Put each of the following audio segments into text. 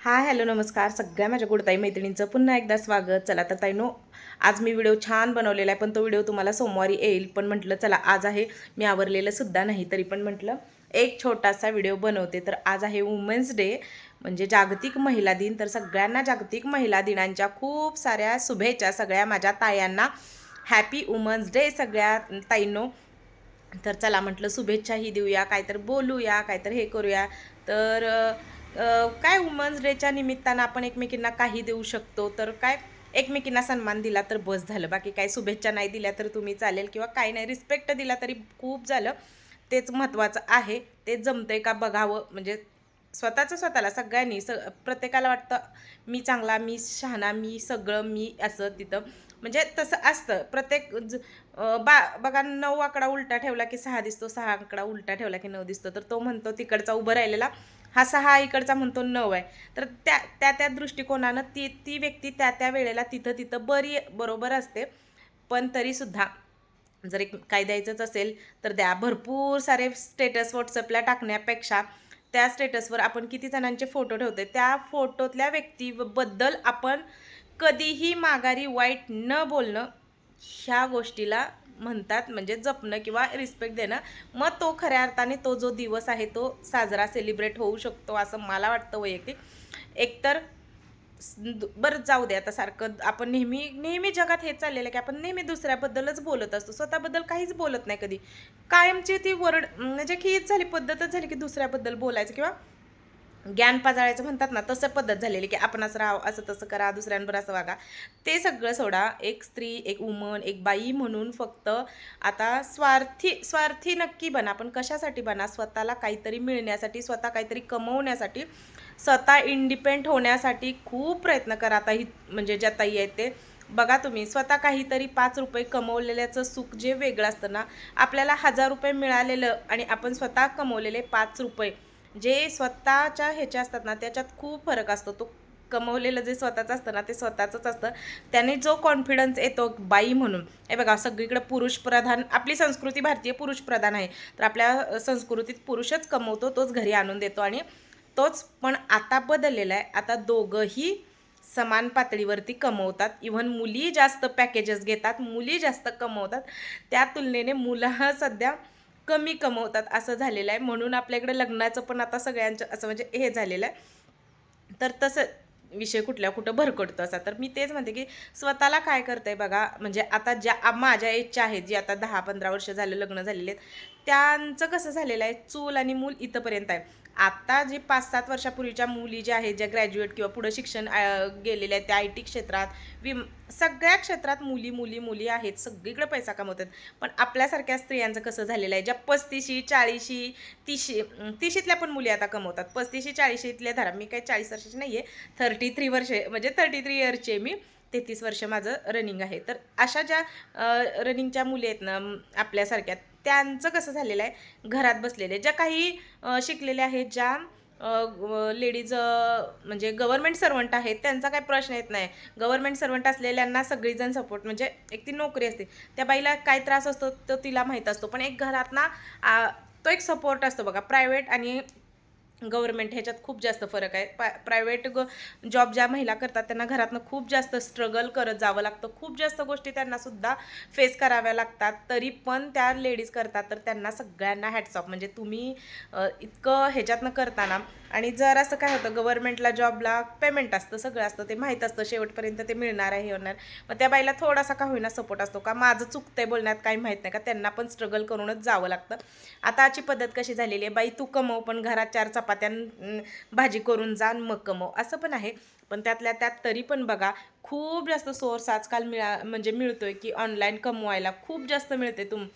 हा हॅलो नमस्कार. सगळ्या माझ्या गुडताई मैत्रिणींचं पुन्हा एकदा स्वागत. चला तर ताईनो आज मी व्हिडिओ छान बनवलेला आहे पण तो व्हिडिओ तुम्हाला सोमवारी येईल. पण म्हटलं चला आज आहे. मी आवरलेलं सुद्धा नाही तरी पण म्हटलं एक छोटासा व्हिडिओ बनवते. तर आज आहे वुमेन्स डे म्हणजे जागतिक महिला दिन. तर सगळ्यांना जागतिक महिला दिनांच्या खूप साऱ्या शुभेच्छा सगळ्या माझ्या तायांना. हॅपी वुमन्स डे सगळ्या ताईंनो. तर चला म्हटलं शुभेच्छाही देऊया काहीतर बोलूया काहीतर हे करूया. तर काय वुमन्स डेच्या निमित्तानं आपण एकमेकींना काही देऊ शकतो? तर काय एकमेकींना सन्मान दिला तर बस झालं. बाकी काय शुभेच्छा नाही दिल्या तर तुम्ही चालेल किंवा काही नाही रिस्पेक्ट दिला तरी खूप झालं. तेच महत्त्वाचं आहे. ते जमतंय का बघावं. म्हणजे स्वतःचं स्वतःला सगळ्यांनी स प्रत्येकाला वाटतं मी चांगला मी शहाणा मी सगळं मी असं तिथं म्हणजे तसं असतं. प्रत्येक ज बा बघा नऊ आकडा उलटा ठेवला की सहा दिसतो सहा आकडा उलटा ठेवला की नऊ दिसतो. तर तो म्हणतो तिकडचा उभं राहिलेला हा सहा इकडचा म्हणतो नऊ आहे. तर त्या त्या त्या दृष्टिकोनानं ती ती व्यक्ती त्या त्या वेळेला तिथं तिथं बरी बरोबर असते. पण तरीसुद्धा जर एक काय द्यायचंच असेल तर द्या. भरपूर सारे स्टेटस व्हॉट्सअपला टाकण्यापेक्षा त्या स्टेटसवर आपण किती जणांचे फोटो ठेवतो त्या फोटोतल्या व्यक्तीबद्दल आपण कधीही माघारी वाईट न बोलणं ह्या गोष्टीला म्हणतात म्हणजे जपणं किंवा रिस्पेक्ट देणं. मग तो खऱ्या अर्थाने तो जो दिवस आहे तो साजरा सेलिब्रेट होऊ शकतो असं मला वाटतं वैयक्तिक. एकतर दु- बरं जाऊ दे आता सारखं आपण नेहमी नेहमी जगात हे चाललेलं आहे की आपण नेहमी दुसऱ्याबद्दलच बोलत असतो. स्वतःबद्दल काहीच बोलत नाही कधी. कायमची ती वर्ड म्हणजे की हीच झाली पद्धतच झाली की दुसऱ्याबद्दल बोलायचं किंवा ज्ञान पाजाळायचं म्हणतात ना तसं पद्धत झालेली की आपण असं राहावं असं तसं करा दुसऱ्यांवर असं वागा. ते सगळं सोडा. एक स्त्री एक वुमन एक बाई म्हणून फक्त आता स्वार्थी स्वार्थी नक्की बना. पण कशासाठी बना? स्वतःला काहीतरी मिळण्यासाठी स्वतः काहीतरी कमवण्यासाठी स्वतः इंडिपेंड होण्यासाठी खूप प्रयत्न करा. आता ही म्हणजे ज्या ताई आहेत ते. बघा तुम्ही स्वतः काहीतरी पाच रुपये कमवलेल्याचं सुख जे वेगळं असतं ना आपल्याला हजार रुपये मिळालेलं आणि आपण स्वतः कमवलेले पाच रुपये. जे स्वतःच्या ह्याच्या असतात ना त्याच्यात खूप फरक असतो. तो कमवलेलं जे स्वतःचं असतं ना ते स्वतःचंच असतं. त्याने जो कॉन्फिडन्स येतो बाई म्हणून हे बघा सगळीकडे पुरुष प्रधान आपली संस्कृती भारतीय पुरुष प्रधान आहे. तर आपल्या संस्कृतीत पुरुषच कमवतो तोच घरी आणून देतो आणि तोच पण आता बदललेला आहे. आता दोघंही समान पातळीवरती कमवतात. इव्हन मुली जास्त पॅकेजेस घेतात मुली जास्त कमवतात. त्या तुलनेने मुलं सध्या कमी कमवतात असं झालेलं आहे. म्हणून आपल्याकडे लग्नाचं पण आता सगळ्यांचं असं म्हणजे हे झालेलं आहे. तर तसं विषय कुठल्या कुठं भरकटतो असा. तर मी तेच म्हणते की स्वतःला काय करते बघा म्हणजे आता ज्या माझ्या एजच्या आहेत जी आता दहा पंधरा वर्ष झालं लग्न झालेले आहेत त्यांचं कसं झालेलं आहे चूल आणि मूल इथंपर्यंत आहे. आत्ता जे पाच सात वर्षापूर्वीच्या मुली ज्या आहेत ज्या ग्रॅज्युएट किंवा पुढं शिक्षण गेलेल्या आहेत त्या आय टी क्षेत्रात विम सगळ्या क्षेत्रात मुली मुली मुली आहेत. सगळीकडे पैसा कमवतात. पण आपल्यासारख्या स्त्रियांचं कसं झालेलं आहे? ज्या पस्तीशी चाळीशी तीशी अं, तीशीतल्या पण मुली आता कमवतात. पस्तीशी चाळीशीतल्या धरा मी काही चाळीस वर्षाची नाही आहे थर्टी थ्री वर्षे म्हणजे थर्टी थ्री इयरची आहे मी तेहतीस वर्ष माझं रनिंग आहे. तर अशा ज्या रनिंगच्या मुली आहेत ना आपल्यासारख्या त्यांचं कसं झालेलं आहे घरात बसलेले. ज्या काही शिकलेल्या आहेत ज्या लेडीज म्हणजे गव्हर्मेंट सर्वंट आहेत त्यांचा काही प्रश्न येत नाही. गव्हर्मेंट सर्वंट असलेल्यांना सगळीजण सपोर्ट म्हणजे एक ती नोकरी असते. त्या बाईला काय त्रास असतो तो तिला माहीत असतो. पण एक घरात ना आ, तो एक सपोर्ट असतो बघा प्रायव्हेट आणि गव्हर्मेंट ह्याच्यात खूप जास्त फरक आहे. पा प्रायव्हेट ग जॉब ज्या महिला करतात त्यांना घरातनं खूप जास्त स्ट्रगल करत जावं लागतं. खूप जास्त गोष्टी त्यांनासुद्धा फेस कराव्या लागतात. तरी पण त्या लेडीज करतात तर त्यांना सगळ्यांना हॅट्सऑफ म्हणजे तुम्ही इतकं ह्याच्यातनं करताना आणि जर असं काय होतं गव्हर्मेंटला जॉबला पेमेंट असतं सगळं असतं ते माहीत असतं शेवटपर्यंत ते मिळणार आहे हे होणार मग त्या बाईला थोडासा का होईना सपोर्ट असतो का? माझं चुकतंय बोलण्यात काही माहीत नाही का? त्यांना पण स्ट्रगल करूनच जावं लागतं. आताची पद्धत कशी झालेली आहे? बाई तू कमव पण घरात चार चपात्या भाजी करून जा मग कमव. असं पण आहे. पण त्यातल्या त्यात तरी पण बघा खूप जास्त सोर्स आजकाल मिळा म्हणजे मिळतोय की ऑनलाईन कमवायला खूप जास्त मिळते तुम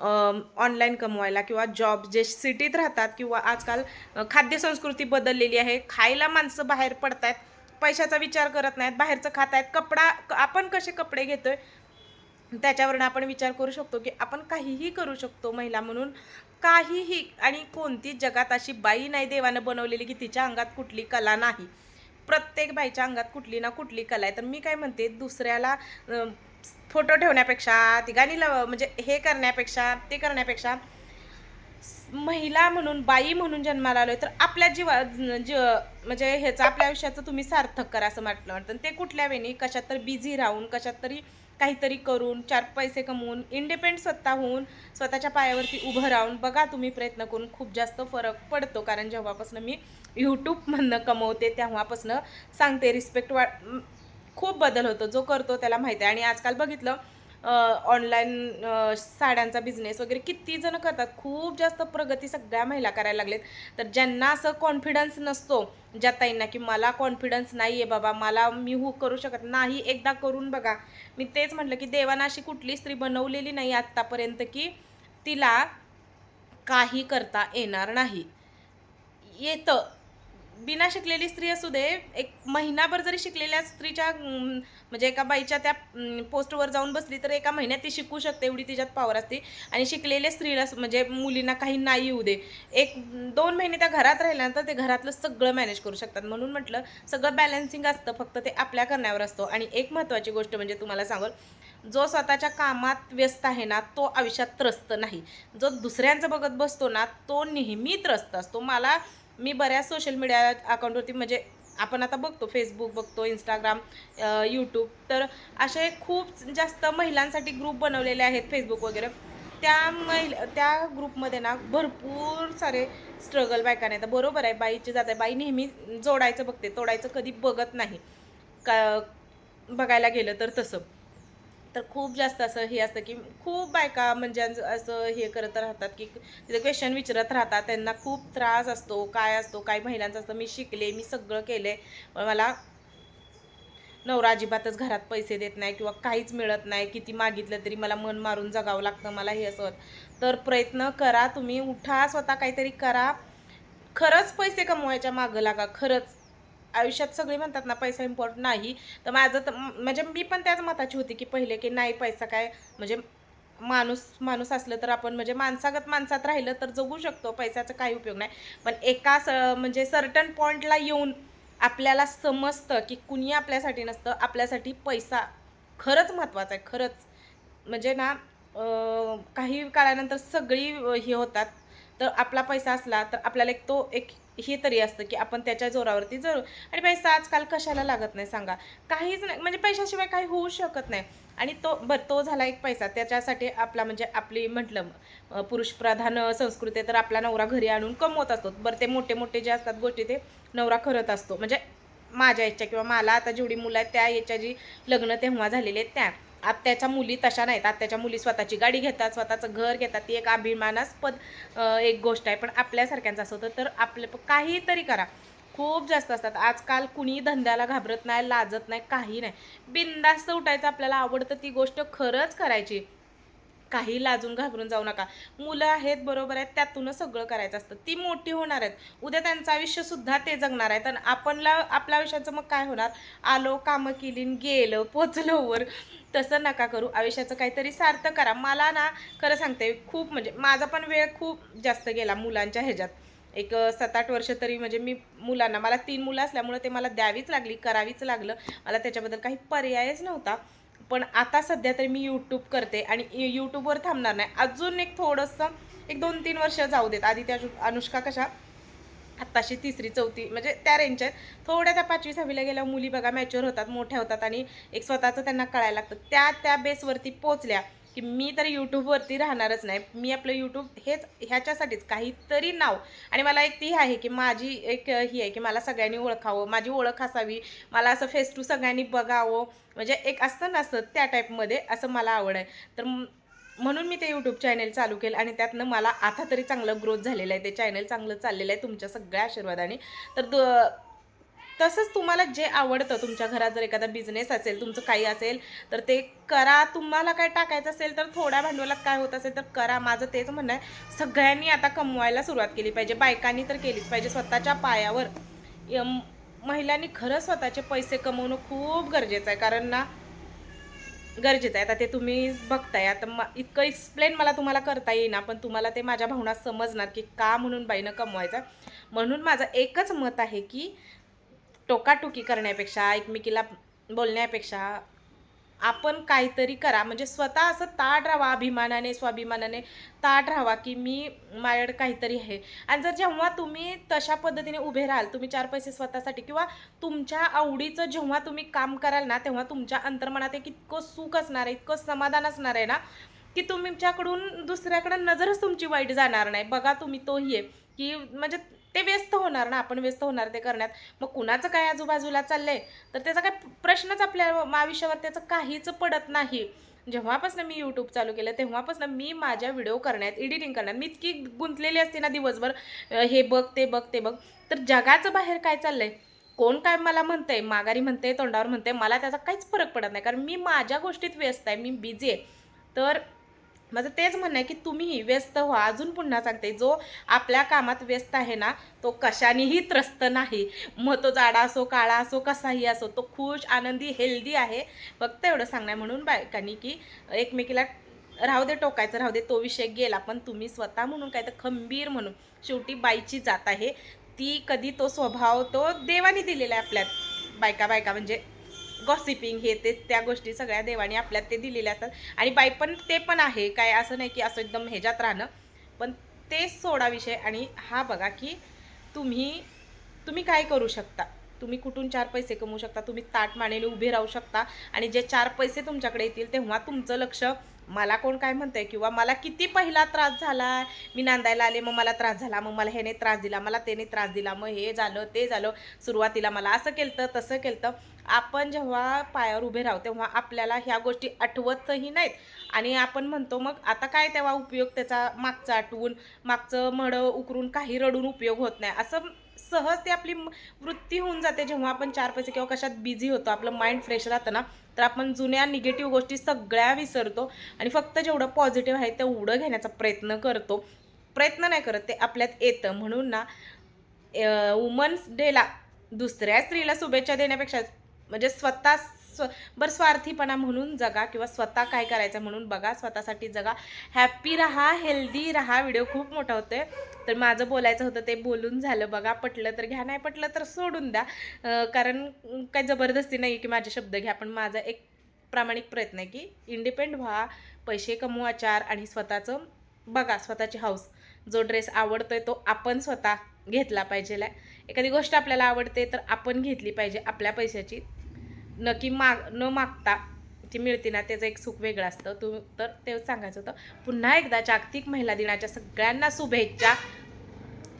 ऑनलाईन कमवायला किंवा जॉब जे सिटीत राहतात किंवा आजकाल खाद्यसंस्कृती बदललेली आहे खायला माणसं बाहेर पडत आहेत पैशाचा विचार करत नाहीत बाहेरचं खात आहेत कपडा क- आपण कसे कपडे घेतोय त्याच्यावरून आपण विचार करू शकतो की आपण काहीही करू शकतो महिला म्हणून. काहीही आणि कोणतीच जगात अशी बाई नाही देवानं बनवलेली की तिच्या अंगात कुठली कला नाही. प्रत्येक बाईच्या अंगात कुठली ना कुठली कला आहे. तर मी काय म्हणते दुसऱ्याला फोटो ठेवण्यापेक्षा ती गाणी लाव म्हणजे हे करण्यापेक्षा ते करण्यापेक्षा महिला म्हणून बाई म्हणून जन्माला आलोय तर आपल्या जीवा जीव म्हणजे ह्याचं आपल्या आयुष्याचं तुम्ही सार्थक करा असं म्हटलं वाटतं. ते कुठल्या वेळी कशात तर बिझी राहून कशात तरी काहीतरी करून चार पैसे कमवून इंडिपेंड स्वतः होऊन स्वतःच्या पायावरती उभं राहून बघा तुम्ही प्रयत्न करून खूप जास्त फरक पडतो. कारण जेव्हापासून मी यूट्यूबमधनं कमवते तेव्हापासून सांगते रिस्पेक्ट वा खूप बदल होतो जो करतो त्याला माहिती आहे. आणि आजकाल बघितलं ऑनलाईन साड्यांचा बिझनेस वगैरे किती जण करतात. खूप जास्त प्रगती सगळ्या महिला करायला लागलेत. तर ज्यांना असं कॉन्फिडन्स नसतो ज्या ताईंना की मला कॉन्फिडन्स नाही आहे बाबा मला मी हू करू शकत नाही एकदा करून बघा. मी तेच म्हटलं की देवानं अशी कुठली स्त्री बनवलेली नाही आत्तापर्यंत की तिला काही करता येणार नाही. येतं. बिना शिकलेली स्त्री असू दे एक महिनाभर जरी शिकलेल्या स्त्रीच्या म्हणजे एका बाईच्या त्या पोस्टवर जाऊन बसली तर एका महिन्यात ती शिकू शकते एवढी तिच्यात पॉवर असते. आणि शिकलेल्या स्त्रीला म्हणजे मुलींना काही नाही येऊ दे. एक दोन महिने त्या घरात राहिल्यानंतर ते घरातलं सगळं मॅनेज करू शकतात. म्हणून म्हटलं सगळं बॅलन्सिंग असतं फक्त ते आपल्या करण्यावर असतो. आणि एक महत्त्वाची गोष्ट म्हणजे तुम्हाला सांगल जो स्वतःच्या कामात व्यस्त आहे ना तो आयुष्यात त्रस्त नाही. जो दुसऱ्यांचं बघत बसतो ना तो नेहमी त्रस्त असतो. मला मी बऱ्याच सोशल मीडिया अकाउंटवरती म्हणजे आपण आता बघतो फेसबुक बघतो इंस्टाग्राम यूट्यूब तर असे खूप जास्त महिलांसाठी ग्रुप बनवलेले आहेत फेसबुक वगैरे. त्या महिला त्या ग्रुपमध्ये ना भरपूर सारे स्ट्रगल बायकाने तर बरोबर आहे बाईची जात आहे. बाई नेहमी जोडायचं बघते तोडायचं कधी बघत नाही. का बघायला गेलं तर तसं. तर खूप जास्त असं हे असतं की खूप बायका म्हणजे असं- हे करत राहतात की तिथे क्वेश्चन विचारत राहतात. त्यांना खूप त्रास असतो काय असतो काय महिलांचं असतं मी शिकले मी सगळं केले पण मला नवरा अजिबातच घरात पैसे देत नाही किंवा काहीच मिळत नाही. किती मागितलं तरी मला मन मारून जगावं लागतं मला हे असं. तर प्रयत्न करा तुम्ही उठा स्वतः काहीतरी करा. खरंच पैसे कमवायच्या मागं लागा खरंच. आयुष्यात सगळे म्हणतात ना पैसा इम्पॉर्टंट नाही. तर माझं तर म्हणजे मी पण त्याच मताची होती की पहिले की नाही पैसा काय म्हणजे माणूस माणूस असलं तर आपण म्हणजे माणसागत माणसात राहिलं तर जगू शकतो पैशाचा काही उपयोग नाही. पण एका स म्हणजे सर्टन पॉईंटला येऊन आपल्याला समजतं की कुणी आपल्यासाठी नसतं आपल्यासाठी पैसा खरंच महत्त्वाचा आहे खरंच. म्हणजे ना काही काळानंतर सगळी हे होतात. तर आपला पैसा असला तर आपल्याला एक तो एक हे तरी असतं की आपण त्याच्या जोरावरती जरू आणि पैसा आजकाल कशाला लागत नाही सांगा. काहीच नाही म्हणजे पैशाशिवाय काही होऊ शकत नाही. आणि तो बरं तो झाला एक पैसा. त्याच्यासाठी आपला म्हणजे आपली म्हटलं पुरुषप्रधान संस्कृती तर आपला नवरा घरी आणून कमवत असतो. बरं ते मोठे मोठे जे असतात गोष्टी ते नवरा करत असतो. म्हणजे माझ्या याच्या किंवा मला आता जेवढी मुलं आहेत त्या याच्या जी लग्न तेव्हा झालेले आहेत त्या. आत्याच्या मुली तशा नाहीत. आत्याच्या मुली स्वतःची गाडी घेतात स्वतःचं घर घेतात. ती एक अभिमानास्पद एक गोष्ट आहे. पण आपल्यासारख्यांचं असं होतं तर आपलं प- काहीतरी करा. खूप जास्त असतात. आजकाल कुणी धंद्याला घाबरत नाही लाजत नाही काही नाही. बिनधास्त उठायचं आपल्याला आवडतं ती गोष्ट खरंच करायची. काही लाजून घाबरून जाऊ नका. मुलं आहेत बरोबर आहेत त्यातूनच सगळं करायचं असतं. ती मोठी होणार आहेत. उद्या त्यांचं आयुष्यसुद्धा ते जगणार आहेत. आणि आपणला आपल्या आयुष्याचं मग काय होणार? आलो कामं केली गेलं पोचलो वर. तसं नका करू. आयुष्याचं काहीतरी सार्थ करा. मला ना खरं सांगते खूप म्हणजे माझा पण वेळ खूप जास्त गेला मुलांच्या ह्याच्यात. एक सात आठ वर्ष तरी म्हणजे मी मुलांना मला तीन मुलं असल्यामुळे ते मला द्यावीच लागली करावीच लागलं. मला त्याच्याबद्दल काही पर्यायच नव्हता. पण आता सध्या तरी मी यूट्यूब करते आणि यूट्यूबवर थांबणार नाही. अजून एक थोडंसं एक दोन तीन वर्ष जाऊ देत. आधी त्या अनुष्का कशा आत्ताशी तिसरी चौथी म्हणजे त्या रेंजच्या आहेत. थोड्या त्या पाचवी सहावीला गेल्या मुली बघा मॅच्युअर होतात मोठ्या होतात आणि एक स्वतःचं त्यांना कळायला लागतं. त्या त्या बेसवरती पोचल्या की मी तर यूट्यूबवरती राहणारच नाही. मी आपलं यूट्यूब हेच ह्याच्यासाठीच काहीतरी नाव. आणि मला एक ती आहे की माझी एक ही आहे की मला सगळ्यांनी ओळखावं माझी ओळख असावी. मला असं फेस टू सगळ्यांनी बघावं. म्हणजे एक असतं ना त्या टाईपमध्ये असं मला आवड आहे. तर म्हणून मी ते यूट्यूब चॅनेल चालू केलं आणि त्यातनं मला आता तरी चांगलं ग्रोथ झालेलं आहे. ते चॅनल चांगलं चाललेलं आहे तुमच्या सगळ्या आशीर्वादाने. तर द तसंच तुम्हाला जे आवडतं तुमच्या घरात जर एखादा बिझनेस असेल तुमचं काही असेल तर ते करा. तुम्हाला काय टाकायचं असेल तर थोड्या भांडवलात काय होत असेल तर करा. माझं तेच म्हणणं आहे. सगळ्यांनी आता कमवायला सुरुवात केली पाहिजे. बायकांनी तर केलीच पाहिजे. स्वतःच्या पायावर. यम- महिलांनी खरं स्वतःचे पैसे कमवणं खूप गरजेचं आहे. कारण ना गरजेचं आहे. आता ते तुम्ही बघताय. आता म इतकं एक्सप्लेन मला तुम्हाला करता येईना पण तुम्हाला ते माझ्या भावना समजणार की का म्हणून बाईनं कमवायचं. म्हणून माझं एकच मत आहे की टोकाटोकी करण्यापेक्षा एकमेकीला बोलण्यापेक्षा आपण काहीतरी करा. म्हणजे स्वतः असं ताट राहावा अभिमानाने स्वाभिमानाने ताट राहावा की मी माझ्याकडे काहीतरी आहे. आणि जर जेव्हा तुम्ही तशा पद्धतीने उभे राहाल तुम्ही चार पैसे स्वतःसाठी किंवा तुमच्या आवडीचं जेव्हा तुम्ही काम कराल ना तेव्हा तुमच्या अंतर्मनात एक इतकं सुख असणार आहे इतकं समाधान असणार आहे ना की तुमच्याकडून दुसऱ्याकडं नजरच तुमची वाईट जाणार नाही. बघा तुम्ही तोही आहे की म्हणजे ते व्यस्त होणार ना आपण व्यस्त होणार ते करण्यात. मग कुणाचं काय आजूबाजूला चाललंय? तर त्याचा काय प्रश्नच आपल्या आयुष्यावर त्याचं काहीच पडत नाही. जेव्हापासून मी यूट्यूब चालू केलं तेव्हापासून मी माझ्या व्हिडिओ करण्यात एडिटिंग करण्यात मी इतकी गुंतलेली असते ना दिवसभर हे बघ ते बघ ते बघ. तर जगाचं बाहेर काय चाललंय? कोण काय मला म्हणतंय? माघारी म्हणते तोंडावर म्हणते मला त्याचा काहीच फरक पडत नाही. कारण मी माझ्या गोष्टीत व्यस्त आहे मी बिझी आहे. तर माझं तेच म्हणणं आहे की तुम्हीही व्यस्त व्हा. अजून पुन्हा सांगते जो आपल्या कामात व्यस्त आहे ना तो कशानेही त्रस्त नाही. मग तो जाडा असो काळा असो कसाही असो तो खुश आनंदी हेल्दी आहे. फक्त एवढं सांगणार म्हणून बायकांनी की एकमेकीला राहू दे टोकायचं राहू दे तो विषय गेला पण तुम्ही स्वतः म्हणून काय तर खंबीर म्हणून शेवटी बाईची जात आहे. ती कधी तो स्वभाव तो देवाने दिलेला आहे आपल्यात. बायका बायका म्हणजे गॉसिपिंग हे ते त्या गोष्टी सगळ्या देवाने आपल्यात ते दिलेल्या असतात. आणि बाई पण ते पण आहे. काय असं नाही की असं एकदम ह्याच्यात राहणं. पण ते सोडा विषय आणि हा बघा की तुम्ही तुम्ही काय करू शकता? तुम्ही कुठून चार पैसे कमवू शकता? तुम्ही ताट मानेने उभे राहू शकता. आणि जे चार पैसे तुमच्याकडे येतील तेव्हा तुमचं लक्ष मला कोण काय म्हणतंय किंवा मला किती पहिला त्रास झाला मी नांदायला आले मग मला त्रास झाला मग मला ह्याने त्रास दिला मला त्याने त्रास दिला मग हे झालं ते झालं सुरुवातीला मला असं केलं तसं केलं आपण जेव्हा पायावर उभे राहू तेव्हा आपल्याला ह्या गोष्टी आठवतही नाहीत. आणि आपण म्हणतो मग आता काय तेव्हा उपयोग त्याचा मागचा आठवून मागचं मडं उकरून काही रडून उपयोग होत नाही. असं सहज ते आपली वृत्ती होऊन जाते. जेव्हा आपण चार पैसे किंवा कशात बिझी होतो आपलं माइंड फ्रेश राहतं ना तर आपण जुन्या निगेटिव्ह गोष्टी सगळ्या विसरतो आणि फक्त जेवढं पॉझिटिव्ह आहे तेवढं घेण्याचा प्रयत्न करतो. प्रयत्न नाही करत ते आपल्यात येतं. म्हणून ना वुमन्स डेला दुसऱ्या स्त्रीला शुभेच्छा देण्यापेक्षा म्हणजे स्वतः स्व बरं स्वार्थीपणा म्हणून जगा किंवा स्वतः काय करायचं म्हणून बघा स्वतःसाठी जगा. हॅप्पी राहा हेल्दी राहा. व्हिडिओ खूप मोठा होतोय. तर माझं बोलायचं होतं ते बोलून झालं. बघा पटलं तर घ्या नाही पटलं तर सोडून द्या. कारण काय काही जबरदस्ती नाही की माझे शब्द घ्या पण माझा एक प्रामाणिक प्रयत्न आहे की इंडिपेंड व्हा पैसे कमवा चार आणि स्वतःचं बघा स्वतःची हाऊस जो ड्रेस आवडतोय तो आपण स्वतः घेतला पाहिजे एखादी गोष्ट आपल्याला आवडते तर आपण घेतली पाहिजे आपल्या पैशाची. नक्की माग न मागता ती मिळते ना त्याचं एक सुख वेगळं असतं. तू तर ते सांगायचं होतं पुन्हा एकदा जागतिक महिला दिनाच्या सगळ्यांना शुभेच्छा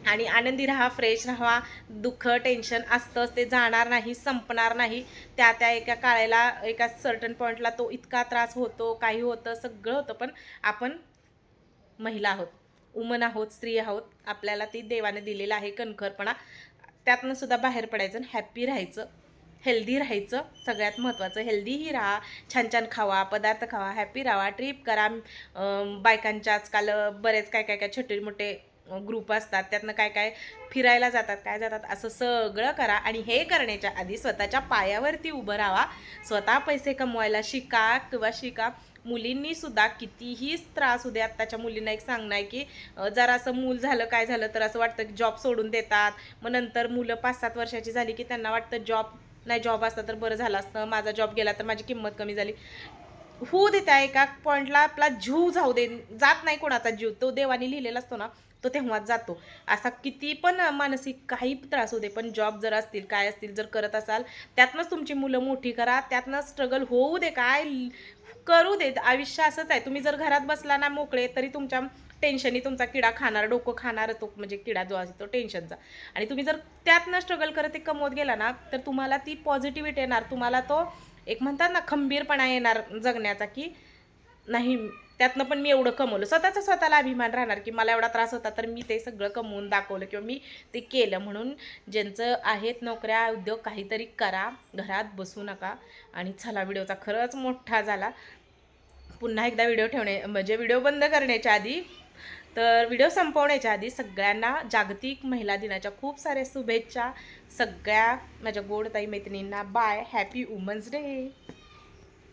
आणि आनंदी राहा फ्रेश राहा दुःख टेन्शन असतंच ते जाणार नाही संपणार नाही. त्या त्या एका काळेला एका सर्टन पॉईंटला तो इतका त्रास होतो काही होतं सगळं होतं पण आपण महिला आहोत. उमन आहोत स्त्री आहोत. आपल्याला ती देवाने दिलेलं आहे कणखरपणा. त्यातनं सुद्धा बाहेर पडायचं आणि हॅप्पी राहायचं. हेल्दी राहायचं. सगळ्यात महत्त्वाचं हेल्दीही राहा. छान छान खावा पदार्थ खावा हॅप्पी राहा. ट्रिप करा. बायकांच्या आजकाल बरेच काय काय काय छोटे मोठे ग्रुप असतात. त्यातनं काय काय फिरायला जातात काय जातात असं सगळं करा. आणि हे करण्याच्या आधी स्वतःच्या पायावरती उभं राहा. स्वतः पैसे कमवायला शिका किंवा शिका. मुलींनी सुद्धा कितीही त्रास होऊ दे. आत्ताच्या मुलींना एक सांगणं आहे की जरा असं मूल झालं काय झालं तर असं वाटतं की जॉब सोडून देतात. मग नंतर मुलं पाच सात वर्षाची झाली की त्यांना वाटतं जॉब नाही जॉब असता तर बरं झालं असतं. माझा जॉब गेला तर माझी किंमत कमी झाली. होऊ दे एका पॉईंटला आपला जीव जाऊ दे. जात नाही कोणाचा जीव. तो देवाने लिहिलेला असतो ना तो तेव्हाच जातो. असा किती पण मानसिक काही त्रास होऊ दे पण जॉब जर असतील काय असतील जर करत असाल त्यातनंच तुमची मुलं मोठी करा. त्यातनं स्ट्रगल होऊ दे काय. करू दे. आयुष्य असंच आहे. तुम्ही जर घरात बसला ना मोकळे तरी तुमच्या टेन्शनी तुमचा किडा खाणार डोकं खाणार तो म्हणजे किडा जो असतो टेन्शनचा. आणि तुम्ही जर त्यातनं स्ट्रगल करत ते कमवत गेला ना तर तुम्हाला ती पॉझिटिव्हिटी येणार. तुम्हाला तो एक म्हणतात ना खंबीरपणा येणार जगण्याचा की नाही त्यातनं पण मी एवढं कमवलं. स्वतःचा स्वतःला अभिमान राहणार की मला एवढा त्रास होता तर मी ते सगळं कमवून दाखवलं किंवा मी ते केलं. म्हणून ज्यांचं आहेत नोकऱ्या उद्योग काहीतरी करा घरात बसू नका. आणि चला व्हिडिओचा खरंच मोठा झाला. पुन्हा एकदा व्हिडिओ ठेवणे म्हणजे व्हिडिओ बंद करण्याच्या आधी तर व्हिडिओ संपवण्याच्या आधी सगळ्यांना जागतिक महिला दिनाच्या खूप साऱ्या शुभेच्छा. सगळ्या माझ्या गोड ताई मैत्रिणींना बाय. Happy women's day